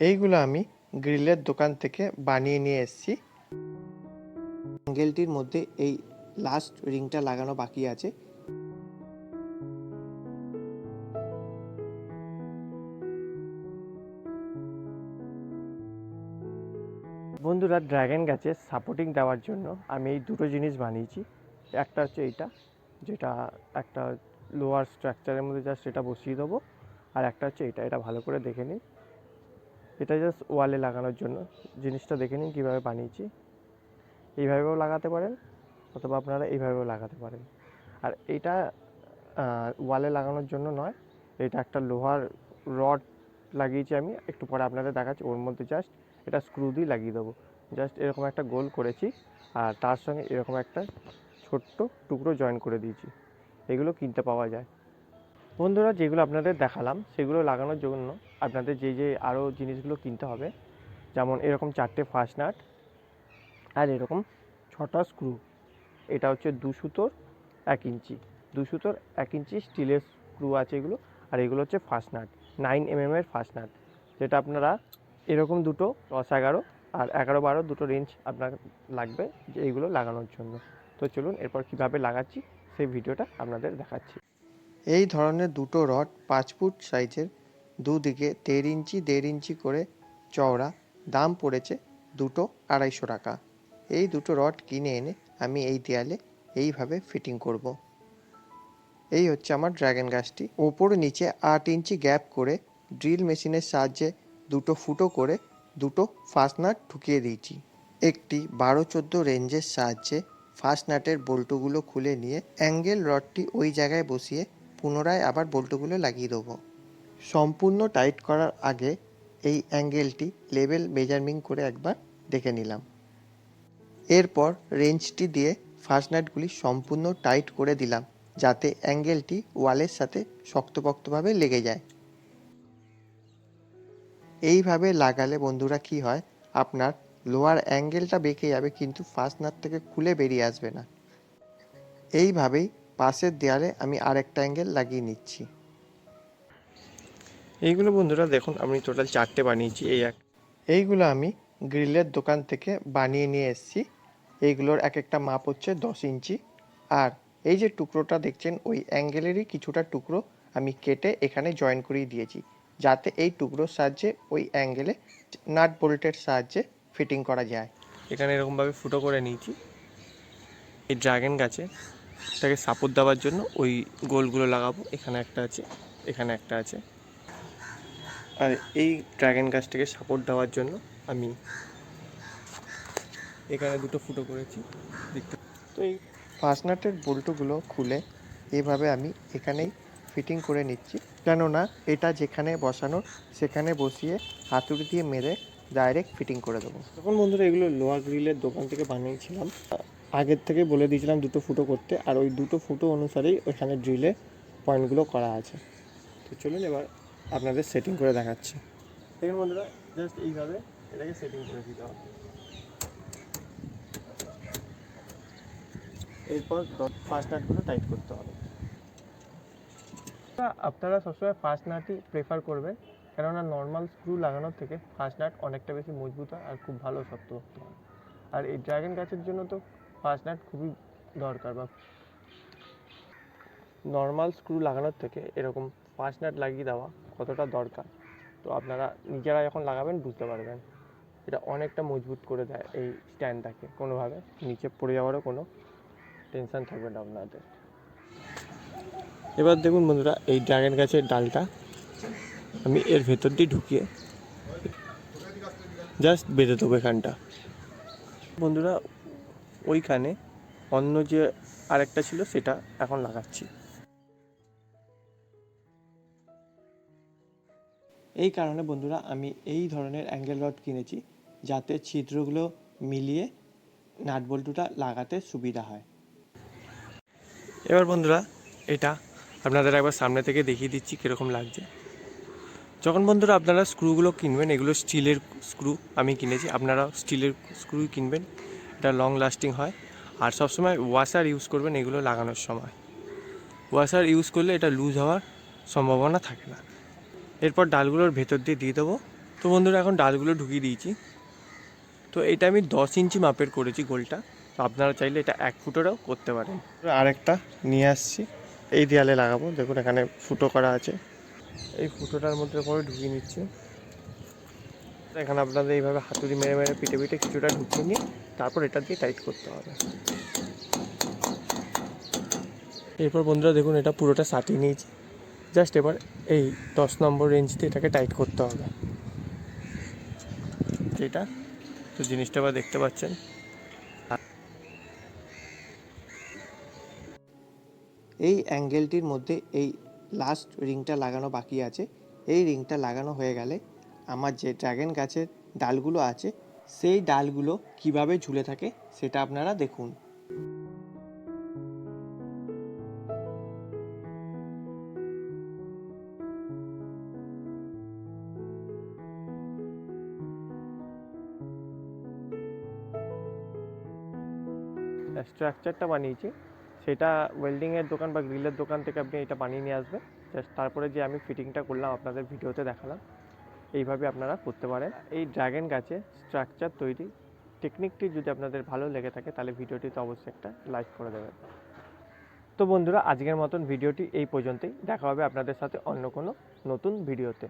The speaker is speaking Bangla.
এইগুলো আমি গ্রিলের দোকান থেকে বানিয়ে নিয়ে এসেছি। অ্যাঙ্গেলটির মধ্যে এই লাস্ট রিংটা লাগানো বাকি আছে। বন্ধুরা ড্র্যাগন গাছে সাপোর্টিং দেওয়ার জন্য আমি এই দুটো জিনিস বানিয়েছি। একটা হচ্ছে এইটা, যেটা একটা লোয়ার স্ট্রাকচারের মধ্যে জাস্ট সেটা বসিয়ে দেবো। আর একটা হচ্ছে এটা এটা ভালো করে দেখে নিন এটা জাস্ট ওয়ালে লাগানোর জন্য। জিনিসটা দেখে নিন কীভাবে বানিয়েছি। এইভাবেও লাগাতে পারেন, অথবা আপনারা এইভাবেও লাগাতে পারেন। আর এটা ওয়ালে লাগানোর জন্য নয়, এটা একটা লোহার রড লাগিয়েছি আমি। একটু পরে আপনাদের দেখাচ্ছি, ওর মধ্যে জাস্ট এটা স্ক্রু দিয়ে লাগিয়ে দেবো। জাস্ট এরকম একটা গোল করেছি, আর তার সঙ্গে এরকম একটা ছোট্ট টুকরো জয়েন করে দিয়েছি। এগুলো কিনতে পাওয়া যায়। বন্ধুরা, যেগুলো আপনাদের দেখালাম, সেগুলো লাগানোর জন্য আপনাদের যে যে আরও জিনিসগুলো কিনতে হবে, যেমন এরকম চারটে নাট আর এরকম ছটা স্ক্রু এটা হচ্ছে দু সুতোর এক ইঞ্চি, দু সুতোর এক ইঞ্চি স্টিলের স্ক্রু আছে এগুলো, আর এগুলো হচ্ছে ফাস্ট নাট নাইন এম এর ফাস্ট নাট যেটা আপনারা এরকম দুটো, দশ এগারো আর এগারো বারো দুটো রেঞ্জ আপনার লাগবে যে এইগুলো লাগানোর জন্য। তো চলুন এরপর কীভাবে লাগাচ্ছি, সেই ভিডিওটা আপনাদের দেখাচ্ছি। এই ধরনের দুটো রড পাঁচ ফুট সাইজের দুদিকে দেড় ইঞ্চি দেড় ইঞ্চি করে চওড়া, দাম পড়েছে দুটো আড়াইশো টাকা। এই দুটো রড কিনে এনে আমি এই দেয়ালে এইভাবে ফিটিং করব। এই হচ্ছে আমার ড্র্যাগন গাছটি। ওপর নিচে আট ইঞ্চি গ্যাপ করে ড্রিল মেশিনের সাহায্যে দুটো ফুটো করে দুটো ফাস্ট নাট ঢুকিয়ে দিয়েছি। একটি বারো চোদ্দ রেঞ্জের সাহায্যে ফাস্ট নাটের বল্টুগুলো খুলে নিয়ে অ্যাঙ্গেল রডটি ওই জায়গায় বসিয়ে পুনরায় আবার বল্টুগুলো লাগিয়ে দেবো। সম্পূর্ণ টাইট করার আগে এই অ্যাঙ্গেলটি লেভেল মেজারমিং করে একবার দেখে নিলাম। এরপর রেঞ্জটি দিয়ে নাটগুলি সম্পূর্ণ টাইট করে দিলাম, যাতে অ্যাঙ্গেলটি ওয়ালের সাথে শক্তপোক্তভাবে লেগে যায়। এইভাবে লাগালে বন্ধুরা কি হয়, আপনার লোয়ার অ্যাঙ্গেলটা বেঁকে যাবে কিন্তু ফার্স্ট নাট থেকে খুলে বেরিয়ে আসবে না। এইভাবেই পাশের দেয়ালে আমি আরেকটা অ্যাঙ্গেল লাগিয়ে নিচ্ছি। এইগুলো বন্ধুরা দেখুন আমি টোটাল চারটে বানিয়েছি এই এক। এইগুলো আমি গ্রিলের দোকান থেকে বানিয়ে নিয়ে এসেছি। এইগুলোর এক একটা মাপ হচ্ছে দশ ইঞ্চি। আর এই যে টুকরোটা দেখছেন ওই অ্যাঙ্গেলেরই কিছুটা টুকরো আমি কেটে এখানে জয়েন করিয়ে দিয়েছি। যাতে এই টুকরোর সাহায্যে ওই অ্যাঙ্গেলে নাট বোল্টের সাহায্যে ফিটিং করা যায়। এখানে এরকমভাবে ফুটো করে নিয়েছি। এই ড্রাগন গাছে এটাকে সাপোর্ট দেওয়ার জন্য ওই গোলগুলো লাগাবো। এখানে একটা আছে এখানে একটা আছে। আর এই ড্রাগন গাছটাকে সাপোর্ট দেওয়ার জন্য আমি এখানে দুটো ফুটো করেছি। দেখতে তো এই ফাস্টনাটের বল্টুগুলো খুলে এভাবে আমি এখানেই ফিটিং করে নিচ্ছি। কেননা এটা যেখানে বসানো, সেখানে বসিয়ে হাতুড়ি দিয়ে মেরে ডাইরেক্ট ফিটিং করে দেবো। তখন বন্ধুরা এগুলো লোহার গ্রিলের দোকান থেকে বানিয়েছিলাম। আগের থেকে বলে দিয়েছিলাম দুটো ফুটো করতে, আর ওই দুটো ফুটো অনুসারেই ওইখানে ড্রিলে পয়েন্টগুলো করা আছে। তো চলুন এবার আপনাদের সেটিং করে দেখাচ্ছি। দেখুন বন্ধুরা জাস্ট এইভাবে এটাকে সেটিং করে দিতে হবে। এরপর ডট ফার্স্ট নাটগুলো টাইট করতে হবে। আপনারা সবসময় ফার্স্ট নাটই প্রেফার করবেন কেননা নর্মাল স্ক্রু লাগানোর থেকে ফার্স্ট নাট অনেকটা বেশি মজবুত হয় আর খুব ভালো শক্ত শক্ত হয়। আর এই ড্রাগন গাছের জন্য তো ফার্স্ট নাট খুবই দরকার বা নর্মাল স্ক্রু লাগানোর থেকে এরকম ফার্স্ট নাট লাগিয়ে দেওয়া কতটা দরকার। তো আপনারা নিজেরা যখন লাগাবেন, বুঝতে পারবেন। এটা অনেকটা মজবুত করে দেয় এই স্ট্যান্ডটাকে। কোনোভাবে নিচে পড়ে যাওয়ারও কোনো টেনশন থাকবে না আপনাদের। এবার দেখুন বন্ধুরা, এই ড্রাগন গাছের ডালটা আমি এর ভেতর দিয়ে ঢুকিয়ে জাস্ট বেঁধে দেবো এখানটা। বন্ধুরা, ওইখানে অন্য যে আরেকটা ছিল, সেটা এখন লাগাচ্ছি। এই কারণে বন্ধুরা আমি এই ধরনের অ্যাঙ্গেল রড কিনেছি, যাতে ছিদ্রগুলো মিলিয়ে নাট বল্টুটা লাগাতে সুবিধা হয়। এবার বন্ধুরা, এটা আপনাদের একবার সামনে থেকে দেখিয়ে দিচ্ছি কীরকম লাগছে। যখন বন্ধুরা আপনারা স্ক্রুগুলো কিনবেন, এগুলো স্টিলের স্ক্রু আমি কিনেছি, আপনারা স্টিলের স্ক্রুই কিনবেন, এটা লং লাস্টিং হয়। আর সবসময় ওয়াশার ইউজ করবেন এগুলো লাগানোর সময়। ওয়াশার ইউজ করলে এটা লুজ হওয়ার সম্ভাবনা থাকে না। এরপর ডালগুলোর ভেতর দিয়ে দিয়ে দেবো। তো বন্ধুরা এখন ডালগুলো ঢুকিয়ে দিয়েছি। তো এটা আমি দশ ইঞ্চি মাপের করেছি গোলটা। তো আপনারা চাইলে এটা এক ফুটেরও করতে পারেন। আরেকটা নিয়ে আসছি। এই দেয়ালে লাগাবো। দেখুন এখানে ফুটো করা আছে। এই ফুটোটার মধ্যে করে ঢুকিয়ে নিচ্ছি। এখানে আপনাদের এইভাবে হাতুড়ি মেরে মেরে পিঠে পিঠে কিছুটা ঢুকিয়ে নিয়ে তারপর এটা দিয়ে টাইট করতে হবে। এরপর বন্ধুরা দেখুন এটা পুরোটা সাটিয়ে নিয়েছি। জাস্ট এবার এই দশ নম্বর রেঞ্জ দিয়ে এটাকে টাইট করতে হবে। এটা তো জিনিসটা আবার দেখতে পাচ্ছেন। এই অ্যাঙ্গেলটির মধ্যে এই লাস্ট রিংটা লাগানো বাকি আছে। এই রিংটা লাগানো হয়ে গেলে আমার যে ড্রাগন গাছের ডালগুলো আছে সেই ডালগুলো কীভাবে ঝুলে থাকে সেটা আপনারা দেখুন। স্ট্রাকচারটা বানিয়েছি, সেটা ওয়েল্ডিংয়ের দোকান বা গ্রিলের দোকান থেকে আপনি এটা বানিয়ে নিয়ে আসবেন। জাস্ট তারপরে যে আমি ফিটিংটা করলাম আপনাদের ভিডিওতে দেখালাম, এইভাবে আপনারা করতে পারেন। এই ড্রাগন গাছে স্ট্রাকচার তৈরি টেকনিকটি যদি আপনাদের ভালো লেগে থাকে, তাহলে ভিডিওটিতে অবশ্যই একটা লাইক করে দেবেন। তো বন্ধুরা, আজকের মতন ভিডিওটি এই পর্যন্তই। দেখা হবে আপনাদের সাথে অন্য কোনো নতুন ভিডিওতে।